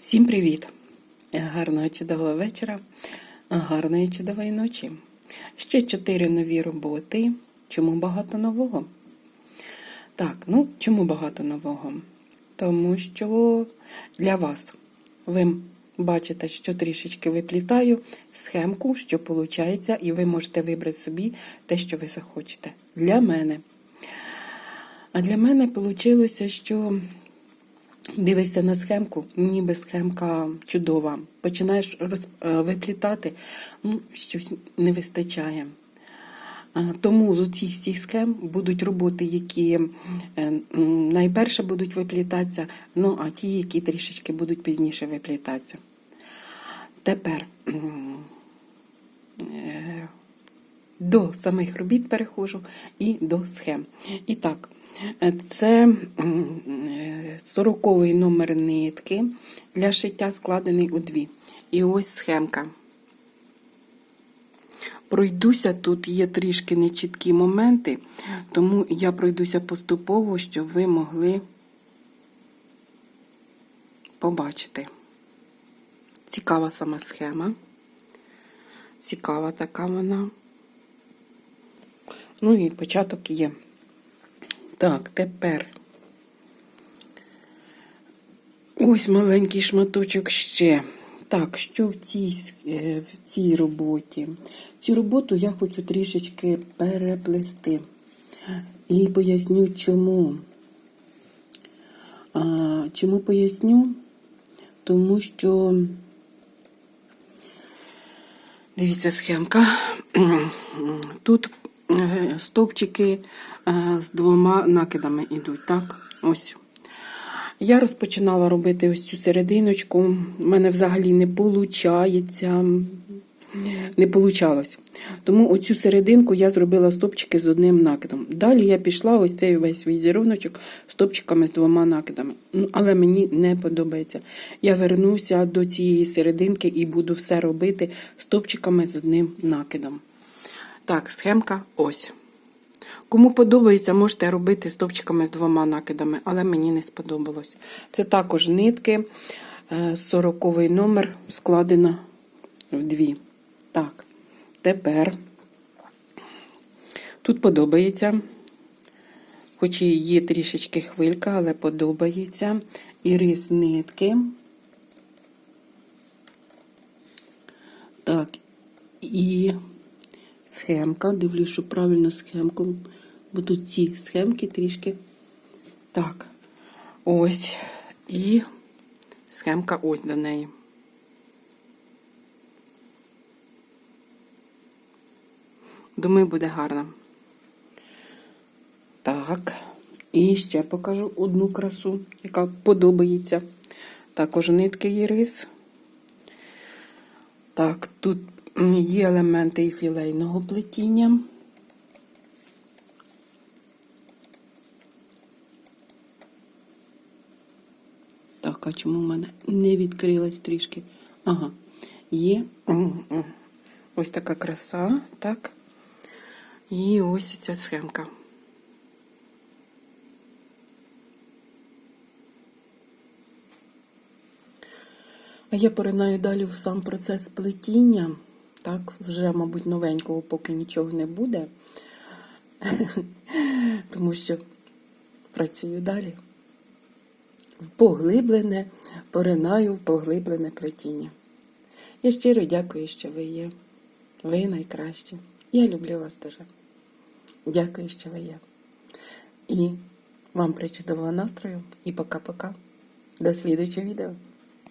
Всім привіт! Гарного чудового вечора, гарної чудової ночі. Ще чотири нові роботи. Чому багато нового? Так, ну чому багато нового? Тому що для вас ви бачите, що трішечки виплітаю схемку, що виходить, і ви можете вибрати собі те, що ви захочете. Для мене. А для мене вийшло, що Дивишся на схемку, ніби схемка чудова. Починаєш роз, е, виплітати, ну, щось не вистачає. Тому з цих всіх схем будуть роботи, які е, найперше будуть виплітатися, ну а ті, які трішечки будуть пізніше виплітатися. Тепер е, до самих робіт переходжу і до схем. І так, це 40-й номер нитки для шиття складений у дві. І ось схемка. Пройдуся, тут є трішки нечіткі моменти, тому я пройдуся поступово, щоб ви могли побачити. Цікава сама схема. Цікава така вона. Ну і початок є. Так, тепер ось маленький шматочок ще. Так, що в цій е, в цій роботі? Цю роботу я хочу трішечки переплести. І поясню чому. А, Чому поясню? Тому що, дивіться, схемка. Тут Е, стовпчики е, з двома накидами йдуть. так? Ось. Я розпочинала робити ось цю серединочку. У мене взагалі не виходить. Не вийшло. Тому оцю серединку я зробила стопчики з одним накидом. Далі я пішла ось цей весь візеруночок стопчиками з двома накидами. Ну, Але мені не подобається. Я вернуся до цієї серединки і буду все робити стопчиками з одним накидом. Так, схемка ось. Кому подобається, можете робити стовпчиками з двома накидами, але мені не сподобалось. Це також нитки, 40 е, номер складена в дві. Так, тепер тут подобається, хоч і є трішечки хвилька, але подобається. Ірис нитки. Так, і схемка. Дивлюсь, що правильно схемку. Бо тут ці схемки трішки. Так, ось. І схемка ось до неї. Думаю, буде гарно. Так, і ще покажу одну красу, яка подобається. Також нитки є рис. Так, тут Є елементи і філейного плетіння. Так, а чому в мене не відкрилась трішки? Ага, є ось така краса, так. І ось ця схемка. А я поринаю далі в сам процес плетіння. Так, вже, мабуть, новенького поки нічого не буде, тому що працюю далі. В поглиблене, поринаю в поглиблене плетіння. Я щиро дякую, що ви є. Ви найкращі. Я люблю вас дуже. Дякую, що ви є. І вам причудового настрою. І пока-пока. До слідуючого відео.